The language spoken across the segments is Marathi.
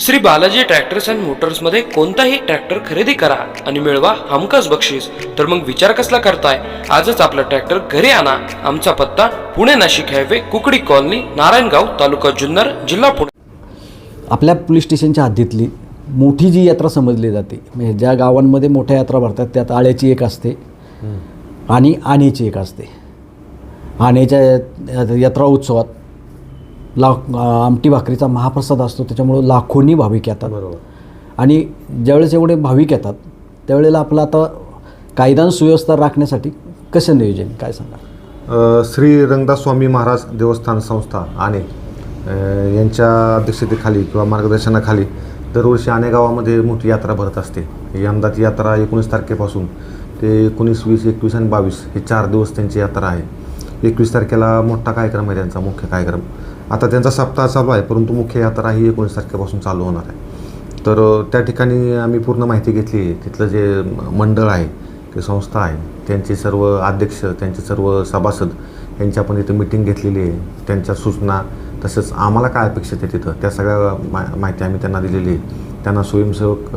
श्री बालाजी ट्रॅक्टर्स अँड मोटर्समध्ये कोणताही ट्रॅक्टर खरेदी करा आणि मिळवा हमखास बक्षीस. तर मग विचार कसला करताय? आजच आपला ट्रॅक्टर घरी आणा. आमचा पत्ता पुणे नाशिक हायवे कुकडी कॉलनी नारायणगाव तालुका जुन्नर जिल्हा पुणे. आपल्या पोलीस स्टेशनच्या हद्दीतली मोठी जी यात्रा समजली जाते. म्हणजे ज्या गावांमध्ये मोठ्या यात्रा भरतात त्यात आळ्याची एक असते आणि आणीची एक असते. आणेच्या या- यात्रा उत्सवात लाख आमटी भाकरीचा महाप्रसाद असतो त्याच्यामुळं लाखोनी भाविक येतात. बरोबर. आणि ज्यावेळेस एवढे भाविक येतात त्यावेळेला आपलं आता कायदा सुव्यवस्था राखण्यासाठी कसं नियोजन काय सांगा श्री रंगदास स्वामी महाराज देवस्थान संस्था आणि यांच्या अध्यक्षतेखाली किंवा मार्गदर्शनाखाली दरवर्षी अनेक गावामध्ये मोठी यात्रा भरत असते. यंदा ती यात्रा एकोणीस तारखेपासून ते एकोणीस वीस एकवीस आणि बावीस हे चार दिवस त्यांची यात्रा आहे. एकवीस तारखेला मोठा कार्यक्रम आहे त्यांचा मुख्य कार्यक्रम. आता त्यांचा सप्ताह चालू आहे परंतु मुख्य यात्रा ही एकोणीस तारखेपासून चालू होणार आहे. तर त्या ठिकाणी आम्ही पूर्ण माहिती घेतली आहे. तिथलं जे मंडळ आहे ते संस्था आहे त्यांचे सर्व अध्यक्ष त्यांचे सर्व सभासद यांची आपण इथं मिटिंग घेतलेली आहे. त्यांच्या सूचना तसंच आम्हाला काय अपेक्षित आहे तिथं त्या सगळ्या मा माहिती आम्ही त्यांना दिलेली आहे. त्यांना स्वयंसेवक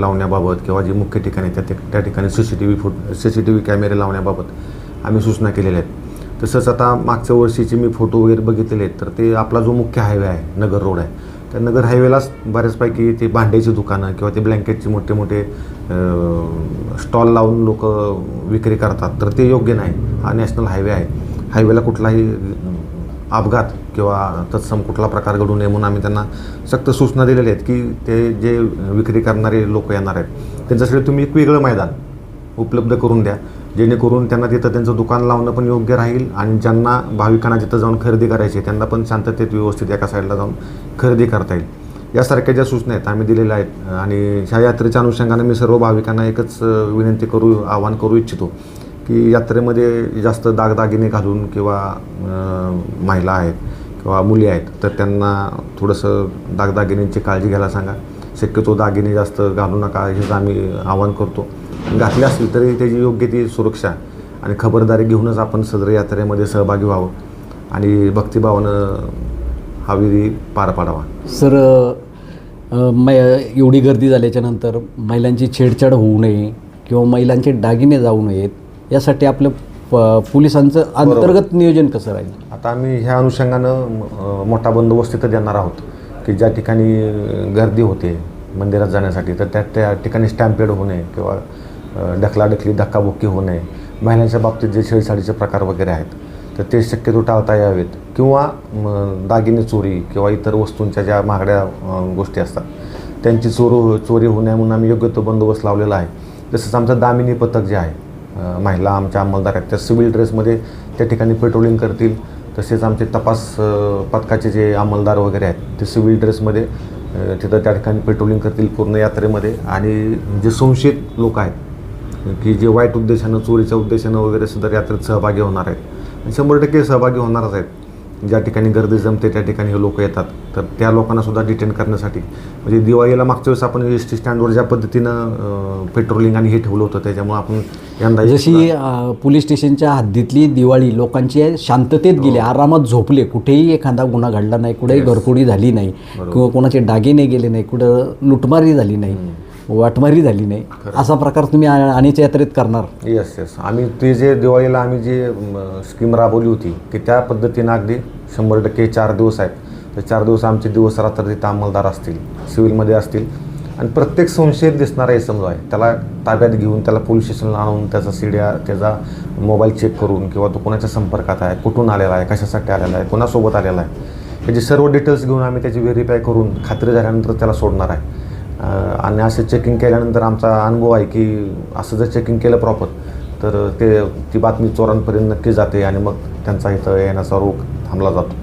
लावण्याबाबत किंवा जे मुख्य ठिकाणी त्या त्या ठिकाणी सी सी टी व्ही फुट सी सी टी व्ही कॅमेरे लावण्याबाबत आम्ही सूचना केलेल्या आहेत. तसंच आता मागच्या वर्षीचे मी फोटो वगैरे बघितलेले आहेत तर ते आपला जो मुख्य हायवे आहे नगर रोड आहे त्या नगर हायवेलाच बऱ्याचपैकी ते भांड्याची दुकानं किंवा ते ब्लँकेटचे मोठे मोठे स्टॉल लावून लोक विक्री करतात. तर ते योग्य नाही. हा नॅशनल हायवे आहे. हायवेला कुठलाही अपघात किंवा तत्सम कुठला प्रकार घडू नये म्हणून आम्ही त्यांना सक्त सूचना दिलेल्या आहेत की ते जे विक्री करणारे लोक येणार आहेत त्यांच्यासाठी तुम्ही एक वेगळं मैदान उपलब्ध करून द्या. जेणेकरून त्यांना तिथं त्यांचं दुकान लावणं पण योग्य राहील आणि ज्यांना भाविकांना तिथं जाऊन खरेदी करायची आहे, त्यांना पण शांततेत व्यवस्थित एका साईडला जाऊन खरेदी करता येईल. यासारख्या ज्या सूचना आहेत आम्ही दिलेल्या आहेत आणि ह्या यात्रेच्या अनुषंगाने मी सर्व भाविकांना एकच विनंती करू आवाहन करू इच्छितो की यात्रेमध्ये जास्त दागदागिने घालून किंवा महिला आहेत किंवा मुली आहेत तर त्यांना थोडंसं दागदागिन्यांची काळजी घ्यायला सांगा. शक्यतो दागिने जास्त घालू नका हेच आम्ही आवाहन करतो. घातले असतील तरी त्याची योग्य ती सुरक्षा आणि खबरदारी घेऊनच आपण सदर यात्रेमध्ये सहभागी व्हावं. आणि भक्तिभावानं हा विधी पार पाडावा. सर मै एवढी गर्दी झाल्याच्यानंतर महिलांची छेडछाड होऊ नये किंवा महिलांचे दागिने जाऊ नयेत यासाठी आपलं प पोलिसांचं अंतर्गत नियोजन कसं राहील? आता आम्ही ह्या अनुषंगानं मोठा बंदोबस्त तिथं देणार आहोत की ज्या ठिकाणी गर्दी होते मंदिरात जाण्यासाठी तर त्या त्या ठिकाणी स्टॅम्पेड होणे किंवा अ, ढकलाढकली धक्काबुक्की होणे महिलांच्या बाबतीत जे छेडछाडीचे प्रकार वगैरे आहेत तर ते शक्यतो टाळता यावेत. किंवा दागिने चोरी किंवा इतर वस्तूंच्या ज्या महागड्या गोष्टी असतात त्यांची चोर चोरी होऊ नये म्हणून आम्ही योग्य तो बंदोबस्त लावलेला आहे. तसंच आमचं दामिनी पथक जे आहे महिला आमच्या अंमलदार आहेत त्या सिव्हिल ड्रेसमध्ये त्या ठिकाणी पेट्रोलिंग करतील. तसेच आमचे तपास पथकाचे जे अंमलदार वगैरे आहेत ते सिव्हिल ड्रेसमध्ये तिथं त्या ठिकाणी पेट्रोलिंग करतील पूर्ण यात्रेमध्ये. आणि जे संशयित लोक आहेत की जे वाईट उद्देशानं चोरीच्या उद्देशानं वगैरे सुद्धा यात्रेत सहभागी होणार आहेत. शंभर टक्के सहभागी होणारच आहेत. ज्या ठिकाणी गर्दी जमते त्या ठिकाणी हे लोक येतात. तर त्या लोकांना सुद्धा डिटेन करण्यासाठी. म्हणजे दिवाळीला मागच्या वेळेस आपण एस टी स्टँडवर ज्या पद्धतीनं पेट्रोलिंग आणि हे ठेवलं होतं त्याच्यामुळे आपण यंदा जशी पोलीस स्टेशनच्या हद्दीतली दिवाळी लोकांची शांततेत गेली आरामात झोपले कुठेही एखादा गुन्हा घडला नाही कुठेही घरफोडी झाली नाही किंवा कोणाचे दागिने गेले नाही कुठं लुटमारी झाली नाही. वाटमारी झाली नाही. असा प्रकार तुम्ही आणीच्या यात्रेत करणार. येस येस आम्ही ते जे दिवाळीला आम्ही जी स्कीम राबवली होती की त्या पद्धतीनं अगदी शंभर टक्के चार दिवस आहेत. तर चार दिवस आमचे दिवस रात्र तिथं अंमलदार असतील सिव्हिलमध्ये असतील. आणि प्रत्येक संशयित दिसणारा हे समजा आहे. त्याला ताब्यात घेऊन त्याला पोलीस स्टेशनला आणून त्याचा सीड्या त्याचा मोबाईल चेक करून किंवा तो कोणाच्या संपर्कात आहे कुठून आलेला आहे कशासाठी आलेला आहे कोणासोबत आलेला आहे याचे सर्व डिटेल्स घेऊन आम्ही त्याची व्हेरीफाय करून खात्री झाल्यानंतर त्याला सोडणार आहे. आणि असे चेकिंग केल्यानंतर आमचा अनुभव आहे की असं जर चेकिंग केलं प्रॉपर तर ते ती बातमी चोरांपर्यंत नक्की जाते आणि मग त्यांचा इथं येण्याचा रोग थांबला जातो.